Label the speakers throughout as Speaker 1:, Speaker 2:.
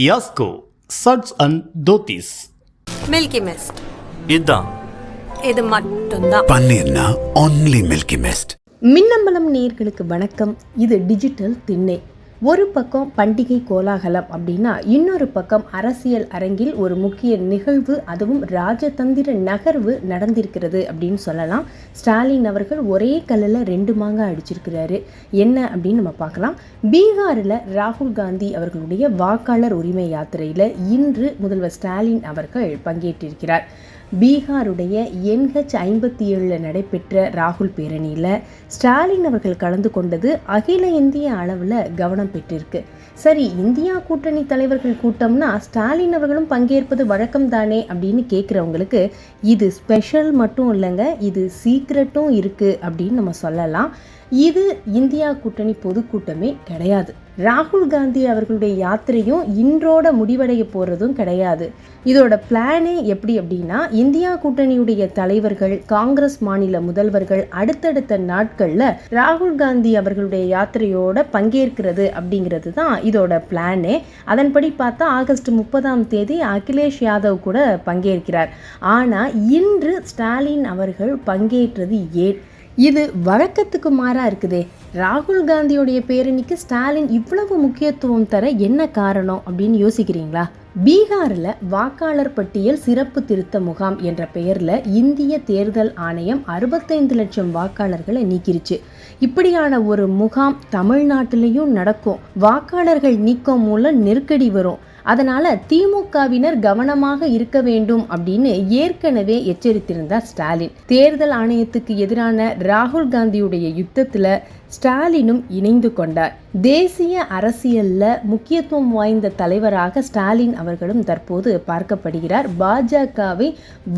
Speaker 1: யாஸ்கோ சட்ஸ் அண்ட் தோத்திஸ்
Speaker 2: milky mist
Speaker 1: இதுதான்
Speaker 2: இது மட்டும்தான்.
Speaker 3: பன்னீர்னா ஒன்லி மில்கி மிஸ்ட்
Speaker 4: மின்னம்பலம் நேயர்களுக்கு வணக்கம். இது டிஜிட்டல் திண்ணை. ஒரு பக்கம் பண்டிகை கோலாகலம் அப்படின்னா இன்னொரு பக்கம் அரசியல் அரங்கில் ஒரு முக்கிய நிகழ்வு அதுவும் ராஜதந்திர நகர்வு நடந்திருக்கிறது அப்படின்னு சொல்லலாம். ஸ்டாலின் அவர்கள் ஒரே கல்லில் ரெண்டு மாங்காய் அடிச்சிருக்கிறாரு. என்ன அப்படின்னு நம்ம பார்க்கலாம். பீகாரில் ராகுல் காந்தி அவர்களுடைய வாக்காளர் உரிமை யாத்திரையில் இன்று முதல்வர் ஸ்டாலின் அவர்கள் பங்கேற்றிருக்கிறார். பீகாருடைய என்ஹெச் ஐம்பத்தி ஏழில் நடைபெற்ற ராகுல் பேரணியில் ஸ்டாலின் அவர்கள் கலந்து கொண்டது அகில இந்திய அளவில் கவனம் பெற்றிருக்கு. சரி இந்தியா கூட்டணி தலைவர்கள் கூட்டம்னா ஸ்டாலின் அவர்களும் பங்கேற்பது வழக்கம் தானே அப்படின்னு கேட்குறவங்களுக்கு இது ஸ்பெஷல் மட்டும் இல்லைங்க இது சீக்ரெட்டும் இருக்குது அப்படின்னு நம்ம சொல்லலாம். இது இந்தியா கூட்டணி பொதுக்கூட்டமே கிடையாது. ராகுல் காந்தி அவர்களுடைய யாத்திரையும் இன்றோட முடிவடைய போகிறதும் கிடையாது. இதோட பிளானே எப்படி அப்படின்னா இந்தியா கூட்டணியுடைய தலைவர்கள் காங்கிரஸ் மாநில முதல்வர்கள் அடுத்தடுத்த நாட்களில் ராகுல் காந்தி அவர்களுடைய யாத்திரையோட பங்கேற்கிறது அப்படிங்கிறது தான் இதோட பிளானே அதன்படி பார்த்தா ஆகஸ்ட் முப்பதாம் தேதி அகிலேஷ் யாதவ் கூட பங்கேற்கிறார். ஆனால் இன்று ஸ்டாலின் அவர்கள் பங்கேற்றது ஏன்? இது வழக்கத்துக்கு மாறாக இருக்குதே. ராகுல் காந்தியோடைய பேரணிக்கு ஸ்டாலின் இவ்வளவு முக்கியத்துவம் தர என்ன காரணம் அப்படின்னு யோசிக்கிறீங்களா? பீகாரில் வாக்காளர் பட்டியல் சிறப்பு திருத்த முகாம் என்ற பெயரில் இந்திய தேர்தல் ஆணையம் அறுபத்தைந்து லட்சம் வாக்காளர்களை நீக்கிருச்சு. இப்படியான ஒரு முகாம் தமிழ்நாட்டிலையும் நடக்கும். வாக்காளர்கள் நீக்கம் மூலம் நெருக்கடி வரும். அதனால் திமுகவினர் கவனமாக இருக்க வேண்டும் அப்படின்னு ஏற்கனவே எச்சரித்திருந்தார் ஸ்டாலின். தேர்தல் ஆணையத்துக்கு எதிரான ராகுல் காந்தியுடைய யுத்தத்தில் ஸ்டாலினும் இணைந்து கொண்டார். தேசிய அரசியலில் முக்கியத்துவம் வாய்ந்த தலைவராக ஸ்டாலின் அவர்களும் தற்போது பார்க்கப்படுகிறார். பாஜகவை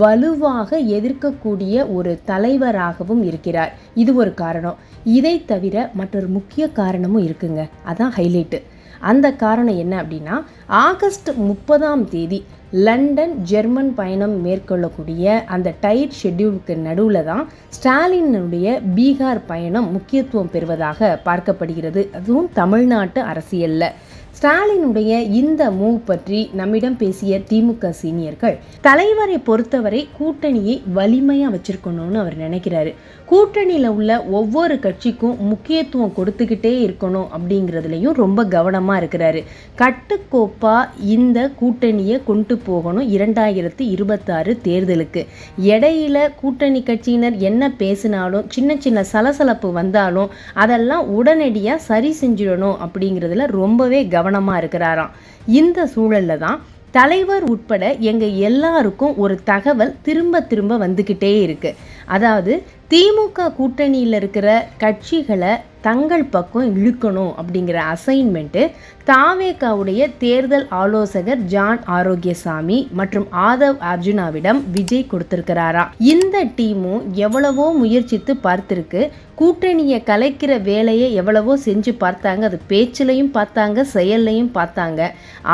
Speaker 4: வலுவாக எதிர்க்கக்கூடிய ஒரு தலைவராகவும் இருக்கிறார். இது ஒரு காரணம். இதை தவிர மற்றொரு முக்கிய காரணமும் இருக்குங்க. அதான் ஹைலைட்டு அந்த காரணம் என்ன அப்படின்னா ஆகஸ்ட் முப்பதாம் தேதி லண்டன் ஜெர்மன் பயணம் மேற்கொள்ளக்கூடிய அந்த டைட் ஷெட்யூலுக்கு நடுவில் தான் ஸ்டாலினுடைய பீகார் பயணம் முக்கியத்துவம் பெறுவதாக பார்க்கப்படுகிறது. அதுவும் தமிழ்நாட்டு அரசியலில். ஸ்டாலினுடைய இந்த மூவ் பற்றி நம்மிடம் பேசிய திமுக சீனியர்கள் தலைவரை பொறுத்தவரை கூட்டணியை வலிமையாக வச்சிருக்கணும்னு அவர் நினைக்கிறாரு. கூட்டணியில் உள்ள ஒவ்வொரு கட்சிக்கும் முக்கியத்துவம் கொடுத்துக்கிட்டே இருக்கணும் அப்படிங்கிறதுலையும் ரொம்ப கவனமாக இருக்கிறாரு. கட்டுக்கோப்பாக இந்த கூட்டணியை கொண்டு போகணும் இரண்டாயிரத்தி இருபத்தாறு தேர்தலுக்கு. இடையில கூட்டணி கட்சியினர் என்ன பேசினாலும் சின்ன சின்ன சலசலப்பு வந்தாலும் அதெல்லாம் உடனடியாக சரி செஞ்சிடணும் அப்படிங்கிறதுல ரொம்பவே கவனமாக இருக்கிறாராம். இந்த சூழலில் தான் தலைவர் உட்பட எங்கள் எல்லாருக்கும் ஒரு தகவல் திரும்ப திரும்ப வந்துக்கிட்டே இருக்கு. அதாவது திமுக கூட்டணியில் இருக்கிற கட்சிகளை தங்கள் பக்கம் இழுக்கணும் அப்படிங்கிற அசைன்மெண்ட்டு தாவேகாவுடைய தேர்தல் ஆலோசகர் ஜான் ஆரோக்கியசாமி மற்றும் ஆதவ் அர்ஜுனாவிடம் விஜய் கொடுத்திருக்கிறாரா? இந்த டீமும் எவ்வளவோ முயற்சித்து பார்த்திருக்கு. கூட்டணியை கலைக்கிற வேலையை எவ்வளவோ செஞ்சு பார்த்தாங்க. அது பேச்சிலையும் பார்த்தாங்க செயல்லையும் பார்த்தாங்க.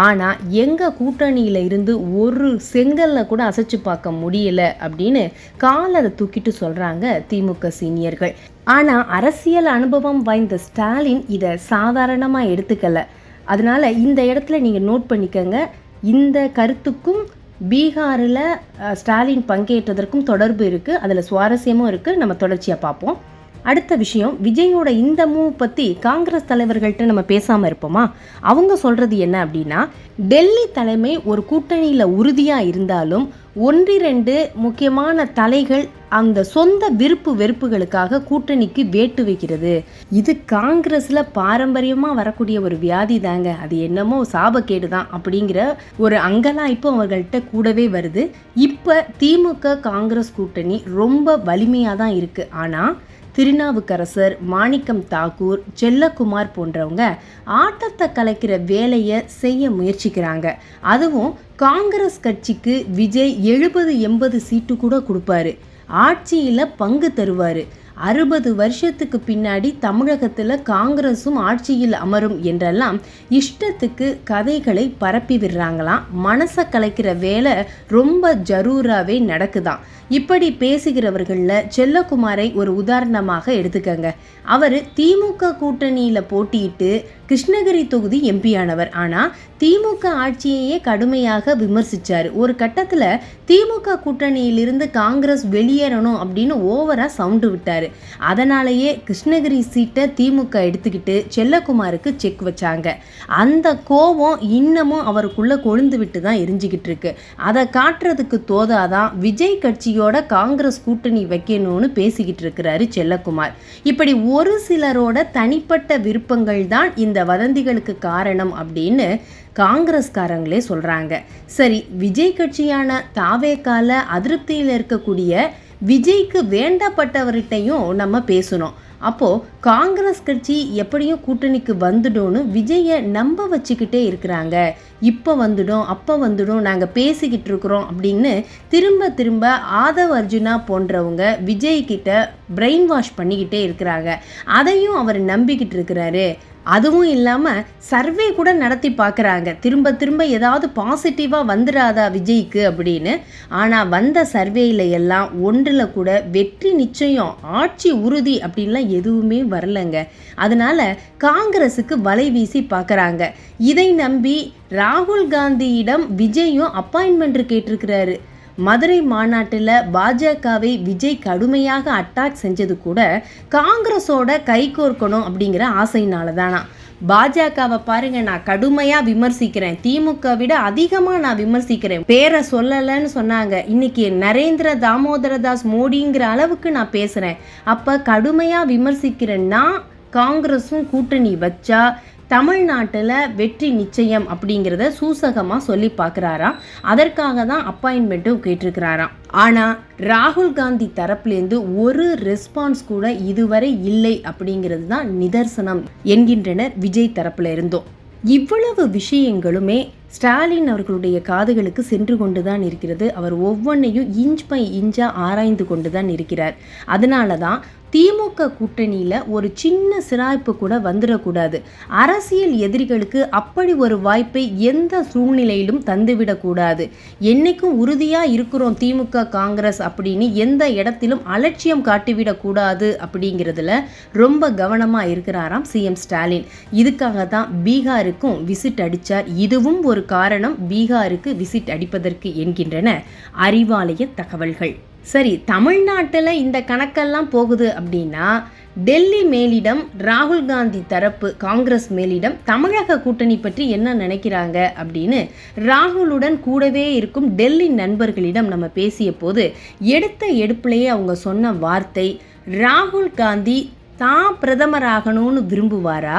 Speaker 4: ஆனால் எங்கள் கூட்டணியில் இருந்து ஒரு செங்கல்ல கூட அசைச்சு பார்க்க முடியல அப்படின்னு காலரை தூக்கிட்டு சொல்கிறாங்க திமுக சீனியர்கள். ஆனால் அரசியல் அனுபவம் வாய்ந்த ஸ்டாலின் இதை சாதாரணமாக எடுத்துக்கலை. அதனால் இந்த இடத்துல நீங்கள் நோட் பண்ணிக்கோங்க. இந்த கருத்துக்கும் பீகாரில் ஸ்டாலின் பங்கேற்றதற்கும் தொடர்பு இருக்குது அதில் சுவாரஸ்யமும் இருக்குது நம்ம தொடர்ச்சியாக பார்ப்போம். அடுத்த விஷயம் விஜயோட இந்த மூவ் பற்றி காங்கிரஸ் தலைவர்கள்ட்ட நம்ம பேசாமல் இருப்போமா? அவங்க சொல்கிறது என்ன அப்படின்னா டெல்லி தலைமை ஒரு கூட்டணியில் உறுதியாக இருந்தாலும் ஒன்றிரண்டு முக்கியமான தலைகள் அந்த சொந்த விருப்பு வெறுப்புகளுக்காக கூட்டணிக்கு வேட்டு வைக்கிறது. இது காங்கிரஸில் பாரம்பரியமாக வரக்கூடிய ஒரு வியாதி தாங்க. அது என்னமோ சாபக்கேடு தான் அப்படிங்கிற ஒரு அங்கலாய்ப்பு அவர்கள்ட்ட கூடவே வருது. இப்போ திமுக காங்கிரஸ் கூட்டணி ரொம்ப வலிமையாக தான் இருக்குது ஆனால் திருநாவுக்கரசர் மாணிக்கம் தாக்கூர் செல்லக்குமார் போன்றவங்க ஆட்டத்தை கலைக்கிற வேலையை செய்ய முயற்சிக்கிறாங்க. அதுவும் காங்கிரஸ் கட்சிக்கு விஜய் எழுபது எண்பது சீட்டு கூட கொடுப்பாரு. ஆட்சியில் பங்கு தருவார். அறுபது வருஷத்துக்கு பின்னாடி தமிழகத்தில் காங்கிரஸும் ஆட்சியில் அமரும் என்றெல்லாம் இஷ்டத்துக்கு கதைகளை பரப்பி விடுறாங்களாம். மனசை கலைக்கிற வேலை ரொம்ப ஜரூராகவே நடக்குதான் இப்படி பேசுகிறவர்களில் செல்லக்குமாரை ஒரு உதாரணமாக எடுத்துக்கங்க. அவர் திமுக கூட்டணியில் போட்டியிட்டு கிருஷ்ணகிரி தொகுதி எம்பி ஆனவர் ஆனால் திமுக ஆட்சியையே கடுமையாக விமர்சித்தார் ஒரு கட்டத்தில் திமுக கூட்டணியிலிருந்து காங்கிரஸ் வெளியேறணும் அப்படின்னு ஓவராக சவுண்டு விட்டார். அதனாலேயே கிருஷ்ணகிரி சீட்டை திமுக எடுத்துக்கிட்டு செல்லக்குமாருக்கு செக் வச்சாங்க. அந்த கோபம் இன்னமும் அவருக்குள்ள கொழுந்து விட்டு தான் எரிஞ்சுக்கிட்டு இருக்கு. அதை காட்டுறதுக்கு தோதாதான் விஜய் கட்சியோட காங்கிரஸ் கூட்டணி வைக்கணும்னு பேசிக்கிட்டு இருக்கிறாரு செல்லக்குமார் இப்படி ஒரு சிலரோட தனிப்பட்ட விருப்பங்கள் தான் இந்த வதந்திகளுக்கு காரணம் அப்படின்னு காங்கிரஸ்காரங்களே சொல்றாங்க. சரி விஜய் கட்சியான தாவேக்கால அதிருப்தியில் இருக்கக்கூடிய விஜய்க்கு வேண்டப்பட்டவர்கிட்டையும் நம்ம பேசணும். அப்போது காங்கிரஸ் கட்சி எப்படியும் கூட்டணிக்கு வந்துடும்னு விஜயை நம்ப வச்சுக்கிட்டே இருக்கிறாங்க. இப்போ வந்துடும் அப்போ வந்துடும் நாங்கள் பேசிக்கிட்டு இருக்கிறோம் அப்படின்னு திரும்ப திரும்ப ஆதவ் அர்ஜுனா போன்றவங்க விஜய்கிட்ட பிரெயின் வாஷ் பண்ணிக்கிட்டே இருக்கிறாங்க. அதையும் அவர் நம்பிக்கிட்டு இருக்கிறாரு. அதுவும் இல்லாமல் சர்வே கூட நடத்தி பார்க்குறாங்க. திரும்ப திரும்ப ஏதாவது பாசிட்டிவாக வந்துடாதா விஜய்க்கு அப்படின்னு. ஆனால் வந்த சர்வேயில் எல்லாம் ஒன்றில் கூட வெற்றி நிச்சயம் ஆட்சி உறுதி அப்படின்லாம் எதுவுமே வரலங்க. அதனால காங்கிரஸுக்கு வலை வீசி பார்க்குறாங்க இதை நம்பி ராகுல் காந்தியிடம் விஜயும் அப்பாயின்மெண்ட் கேட்டிருக்கிறாரு. மதுரை மாநாட்டில் பாஜகவை விஜய் கடுமையாக அட்டாக் செஞ்சது கூட காங்கிரஸோட கைகோர்க்கணும் அப்படிங்கிற ஆசையினால தானா பாஜகவை பாருங்க நான் கடுமையா விமர்சிக்கிறேன். திமுக விட அதிகமா நான் விமர்சிக்கிறேன். பேரை சொல்லலைன்னு சொன்னாங்க. இன்னைக்கு நரேந்திர தாமோதரதாஸ் மோடிங்கிற அளவுக்கு நான் பேசுறேன். அப்ப கடுமையா விமர்சிக்கிறேன் நான் காங்கிரஸும் கூட்டணி வச்சா தமிழ்நாட்டில் வெற்றி நிச்சயம் அப்படிங்கிறத சூசகமாக சொல்லி பார்க்குறாராம் அதற்காக தான் அப்பாயின்மெண்ட்டும் கேட்டிருக்கிறாராம் ஆனால் ராகுல் காந்தி தரப்புலேருந்து ஒரு ரெஸ்பான்ஸ் கூட இதுவரை இல்லை அப்படிங்கிறது தான் நிதர்சனம் என்கின்றனர் விஜய் தரப்புல இருந்தும். இவ்வளவு விஷயங்களுமே ஸ்டாலின் அவர்களுடைய காதுகளுக்கு சென்று கொண்டு தான் இருக்கிறது. அவர் ஒவ்வொன்றையும் இன்ச் பை இன்ச்சாக ஆராய்ந்து கொண்டு தான் இருக்கிறார். அதனால தான் திமுக கூட்டணியில் ஒரு சின்ன சிராய்ப்பு கூட வந்துடக்கூடாது. அரசியல் எதிரிகளுக்கு அப்படி ஒரு வாய்ப்பை எந்த சூழ்நிலையிலும் தந்துவிடக்கூடாது. என்னைக்கும் உறுதியாக இருக்கிறோம் திமுக காங்கிரஸ் அப்படின்னு எந்த இடத்திலும் அலட்சியம் காட்டிவிடக்கூடாது அப்படிங்கிறதுல ரொம்ப கவனமாக இருக்கிறாராம் சிஎம் ஸ்டாலின். இதுக்காக தான் பீகாருக்கும் விசிட் அடித்தார் இதுவும் ஒரு காரணம் பீகாருக்கு விசிட் அடிப்பதற்கு என்கின்றன அறிவாலய தகவல்கள். சரி தமிழ்நாட்டில் இந்த கணக்கெல்லாம் போகுது அப்படின்னா டெல்லி மேலிடம் ராகுல் காந்தி தரப்பு காங்கிரஸ் மேலிடம் தமிழக கூட்டணி பற்றி என்ன நினைக்கிறாங்க அப்படின்னு ராகுலுடன் கூடவே இருக்கும் டெல்லி நண்பர்களிடம் நம்ம பேசிய போது எடுத்த எடுப்பிலேயே அவங்க சொன்ன வார்த்தை ராகுல் காந்தி தான் பிரதமராகணும்னு விரும்புவாரா?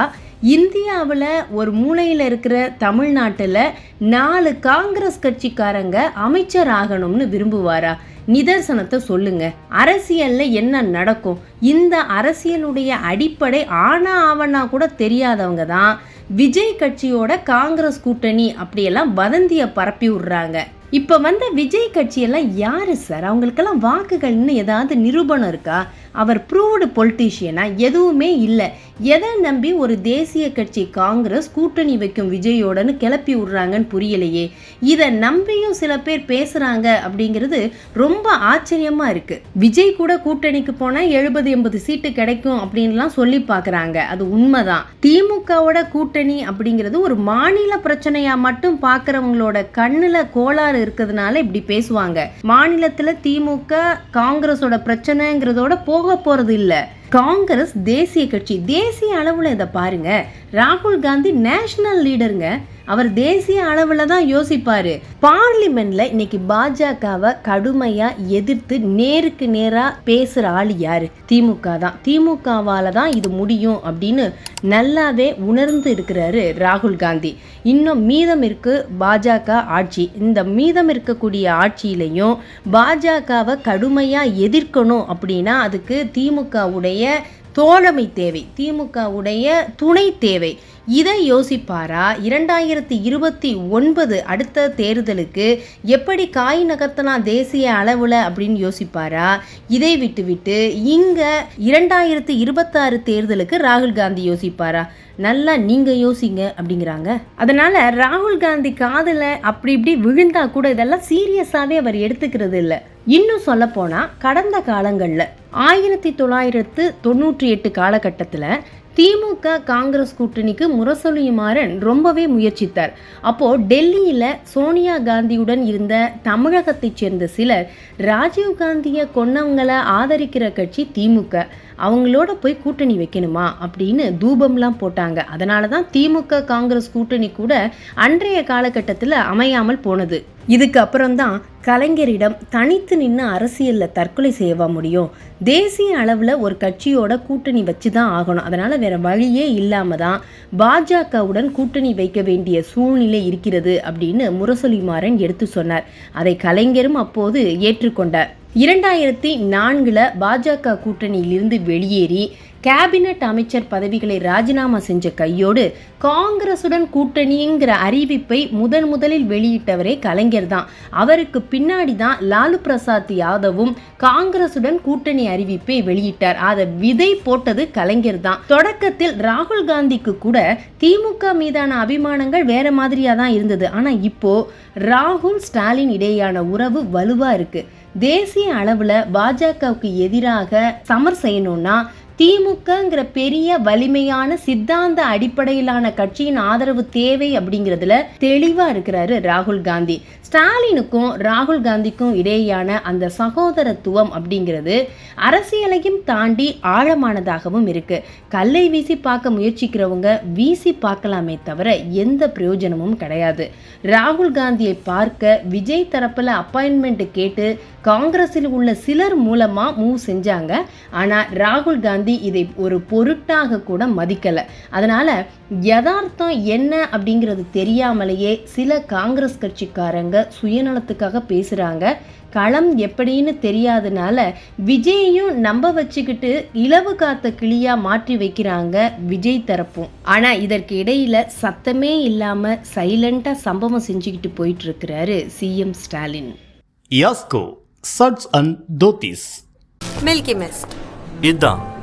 Speaker 4: இந்தியாவில் ஒரு மூலையில் இருக்கிற தமிழ்நாட்டில் நாலு காங்கிரஸ் கட்சிக்காரங்க அமைச்சர் ஆகணும்னு விரும்புவாரா? நிதர்சனத்தை சொல்லுங்க. அரசியல்ல என்ன நடக்கும்? இந்த அரசியலுடைய அடிப்படை ஆனா ஆவனா கூட தெரியாதவங்க தான் விஜய் கட்சியோட காங்கிரஸ் கூட்டணி அப்படியெல்லாம் வதந்தியை பரப்பி விடுறாங்க. இப்போ வந்த விஜய் கட்சியெல்லாம் யாரு சார்? அவங்களுக்கெல்லாம் வாக்குகள்னு ஏதாவது நிரூபணம் இருக்கா? அவர் ப்ரூவ்டு பொலிட்டீஷியனாக எதுவுமே இல்லை. எதை நம்பி ஒரு தேசிய கட்சி காங்கிரஸ் கூட்டணி வைக்கும் விஜயோடன்னு கிளப்பி விடுறாங்கன்னு புரியலையே. இதை நம்பியும் சில பேர் பேசுகிறாங்க அப்படிங்கிறது ரொம்ப ஆச்சரியமாக இருக்குது விஜய் கூட கூட்டணிக்கு போனால் எழுபது எண்பது சீட்டு கிடைக்கும் அப்படின்லாம் சொல்லி பார்க்குறாங்க அது உண்மைதான். திமுகவோட கூட்டணி அப்படிங்கிறது ஒரு மாநில பிரச்சனையாக மட்டும் பார்க்குறவங்களோட கண்ணில் கோளாறு இருக்கிறதுனால இப்படி பேசுவாங்க. மாநிலத்தில் திமுக காங்கிரஸோட பிரச்சனைங்கிறதோட போக போக போகிறது இல்லை. காங்கிரஸ் தேசிய கட்சி தேசிய அளவில் இதை பாருங்க. ராகுல் காந்தி நேஷனல் லீடருங்க. அவர் தேசிய அளவில் தான் யோசிப்பார். பார்லிமெண்ட்ல இன்னைக்கு பாஜகவை கடுமையாக எதிர்த்து நேருக்கு நேராக பேசுகிற ஆள் யார்? திமுக தான். திமுகவால் தான் இது முடியும் அப்படின்னு நல்லாவே உணர்ந்து இருக்கிறாரு ராகுல் காந்தி. இன்னும் மீதம் இருக்கு பாஜக ஆட்சி. இந்த மீதம் இருக்கக்கூடிய ஆட்சியிலையும் பாஜகவை கடுமையாக எதிர்க்கணும் அப்படின்னா அதுக்கு திமுகவுடைய தோழமை தேவை திமுகவுடைய துணை தேவை. இதை யோசிப்பாரா? இரண்டாயிரத்தி இருபத்தி ஒன்பது அடுத்த தேர்தலுக்கு எப்படி காய் நகர்த்தலாம் தேசிய அளவில் அப்படின்னு யோசிப்பாரா? இதை விட்டுவிட்டு இங்கே இரண்டாயிரத்தி இருபத்தாறு தேர்தலுக்கு ராகுல் காந்தி யோசிப்பாரா? நல்லா நீங்கள் யோசிங்க அப்படிங்கிறாங்க. அதனால் ராகுல் காந்தி காதில் அப்படி இப்படி விழுந்தா கூட இதெல்லாம் சீரியஸாகவே அவர் எடுத்துக்கிறது இல்லை. இன்னும் சொல்லப்போனால் கடந்த காலங்களில் ஆயிரத்தி தொள்ளாயிரத்து தொண்ணூற்றி எட்டு காலகட்டத்தில் திமுக காங்கிரஸ் கூட்டணிக்கு முரசொலியுமாறன் ரொம்பவே முயற்சித்தார். அப்போது டெல்லியில் சோனியா காந்தியுடன் இருந்த தமிழகத்தைச் சேர்ந்த சிலர் ராஜீவ் காந்தியை கொன்னவங்களை ஆதரிக்கிற கட்சி திமுக. அவங்களோட போய் கூட்டணி வைக்கணுமா அப்படின்னு தூபம்லாம் போட்டாங்க. அதனால தான் திமுக காங்கிரஸ் கூட்டணி கூட அன்றைய காலகட்டத்தில் அமையாமல் போனது. இதுக்கு அப்புறம்தான் கலைஞரிடம் தனித்து நின்று அரசியலில் தற்கொலை செய்யவா முடியும்? தேசிய அளவில் ஒரு கட்சியோட கூட்டணி வச்சு தான் ஆகணும். அதனால் வேறு வழியே இல்லாமல் தான் பாஜகவுடன் கூட்டணி வைக்க வேண்டிய சூழ்நிலை இருக்கிறது அப்படின்னு முரசொலிமாறன் எடுத்து சொன்னார். அதை கலைஞரும் அப்போது ஏற்றுக்கொண்டார். இரண்டாயிரத்தி நான்கில் பாஜக கூட்டணியிலிருந்து வெளியேறி கேபினட் அமைச்சர் பதவிகளை ராஜினாமா செஞ்ச கையோடு காங்கிரசுடன் கூட்டணிங்கிற அறிவிப்பை முதன் முதலில் வெளியிட்டவரே கலைஞர் தான். அவருக்கு பின்னாடி தான் லாலு பிரசாத் யாதவும் காங்கிரசுடன் கூட்டணி அறிவிப்பை வெளியிட்டார். அதை விதை போட்டது கலைஞர் தான். தொடக்கத்தில் ராகுல் காந்திக்கு கூட திமுக மீதான அபிமானங்கள் வேற மாதிரியா தான் இருந்தது. ஆனா இப்போ ராகுல் ஸ்டாலின் இடையேயான உறவு வலுவா இருக்கு. தேசிய அளவில் பாஜகவுக்கு எதிராக சமர் செய்யணும்னா திமுகங்கிற பெரிய வலிமையான சித்தாந்த அடிப்படையிலான கட்சியின் ஆதரவு தேவை அப்படிங்கிறதுல தெளிவா இருக்கிறாரு ராகுல் காந்தி. ஸ்டாலினுக்கும் ராகுல் காந்திக்கும் இடையேயான அந்த சகோதரத்துவம் அப்படிங்கிறது அரசியலையும் தாண்டி ஆழமானதாகவும் இருக்கு. கல்லை வீசி பார்க்க முயற்சிக்கிறவங்க வீசி பார்க்கலாமே தவிர எந்த பிரயோஜனமும் கிடையாது. ராகுல் காந்தியை பார்க்க விஜய் தரப்புல அப்பாயின்மெண்ட் கேட்டு காங்கிரஸில் உள்ள சிலர் மூலமா மூவ் செஞ்சாங்க. ஆனா ராகுல் காந்தி இதை ஒரு பொருட்டாக கூட மதிக்கல. அதனால யதார்த்தம் என்ன அப்படிங்கிறது தெரியாமலேயே சில காங்கிரஸ் கட்சிக்காரங்க சுயநலத்துக்காக பேசுறாங்க. களம் எப்படின்னு தெரியாதனால விஜயையும் நம்ப வச்சுக்கிட்டு இலவு காத்த கிளியா மாற்றி வைக்கிறாங்க விஜய் தரப்பும். ஆனா இதற்கு இடையில சத்தமே இல்லாம சைலண்டா சம்பவம் செஞ்சுக்கிட்டு போயிட்டு இருக்கிறாரு சிஎம் ஸ்டாலின்.
Speaker 1: யாஸ்கோ சட்ஸ் அண்ட் தோத்திஸ்.
Speaker 2: Milky Mist.
Speaker 1: இதுதான்.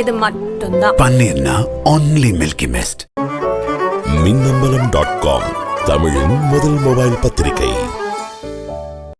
Speaker 2: இது மட்டும்தான்.
Speaker 3: பன்னீர்னா only Milky Mist
Speaker 5: Minnambalam dot com தமிழின் முதல் மொபைல் பத்திரிகை.